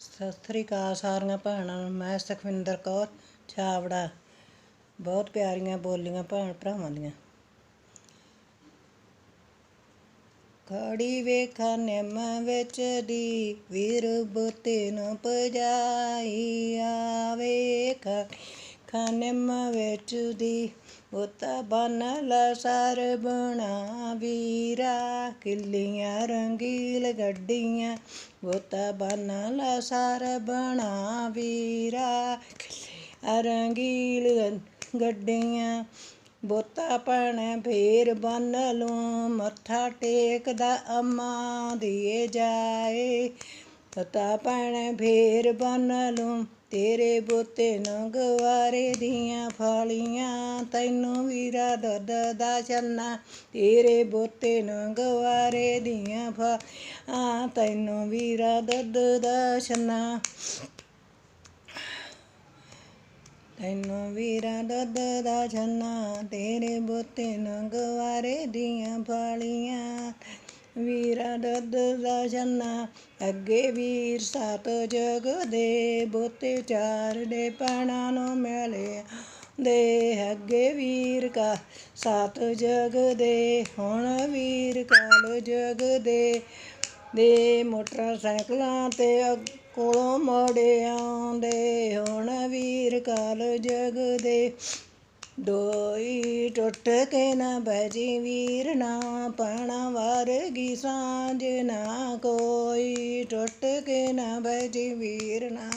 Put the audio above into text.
ਸਤਿ ਸ੍ਰੀ ਅਕਾਲ ਸਾਰੀਆਂ ਭੈਣਾਂ ਨੂੰ ਮੈਂ ਸੁਖਵਿੰਦਰ ਕੌਰ, ਛਾਬੜਾ। ਬਹੁਤ ਪਿਆਰੀਆਂ ਬੋਲੀਆਂ ਭੈਣ ਭਰਾਵਾਂ ਦੀਆਂ। ਖੜੀ ਵੇਖਾ ਨਿੰਮ ਵਿੱਚ ਦੀ, ਵੀਰ ਬੁੱਤੇ ਨੂੰ ਪਜਾਈ ਆਵੇ ਨਿੰਮ ਵਿੱਚ ਦੀ ਬੁੱਤਾ ਬਨ ਲਸਰ ਬਣਾ ਵੀਰਾ। ਕਿੱਲੀਆਂ ਰੰਗੀਲ ਗੱਡੀਆਂ ਬੁੱਤਾ ਬਨ ਲਸਰ ਬਣਾ ਵੀਰਾ। ਕਿੱਲੀਆਂ ਰੰਗੀਲ ਗੱਡੀਆਂ ਬੋਤਾ ਭੈਣੇ ਫੇਰ ਬੰਨ ਲੂੰ। ਮੱਥਾ ਟੇਕਦਾ ਅੰਮਾ ਦੀਏ ਜਾਏ। ਪਤਾ ਭੈਣੇ ਫੇਰ ਬੰਨ ਲੂੰ, ਤੇਰੇ ਬੋਤੇ ਨੂੰ ਗਵਾਰੇ ਦੀਆਂ ਫਾਲੀਆਂ, ਤੈਨੂੰ ਵੀਰਾ ਦੁੱਧ ਦਾ ਛੰਨਾ, ਤੇਰੇ ਬੋਤੇ ਨੂੰ ਗਵਾਰੇ ਦੀਆਂ ਫਾਲੀਆਂ, ਤੈਨੂੰ ਵੀਰਾ ਦੁੱਧ ਦਾ ਛੰਨਾ। ਤੈਨੂੰ ਵੀਰਾ ਦੁੱਧ ਦਾ ਛੰਨਾ, ਤੇਰੇ ਬੋਤੇ ਨੂੰ ਗਵਾਰੇ ਦੀਆਂ ਫਾਲੀਆਂ ਵੀਰਾ ਦੁੱਧ ਦਾ ਛੰਨਾ ਅੱਗੇ ਵੀਰ ਸਤ ਜਗ ਦੇ, ਬੋਤੇ ਚਾਰ ਦੇ ਪਾਣਾ ਨੂੰ ਮਿਲੇ ਦੇ, ਅੱਗੇ ਵੀਰ ਕਾ ਸਤ ਜਗ ਦੇ, ਹੁਣ ਵੀਰ ਕਾਲ ਜਗ ਦੇ ਦੇ ਮੋਟਰਸਾਈਕਲਾਂ ਤੇ ਕੋਲੋਂ ਮੋੜੇ ਆਉਂਦੇ ਹੁਣ ਵੀਰ ਕਾਲ ਜਗ ਦੇ। ਡੋਈ ਟੁੱਟ ਕੇ ਨਾ ਬਜੀ ਵੀਰ ਨਾ ਪਾਣਾ ਵਰਗੀ ਸਾਂਝ ਨਾ ਕੋਈ। ਟੁੱਟ ਕੇ ਨਾ ਬਜੀ ਵੀਰ ਨਾ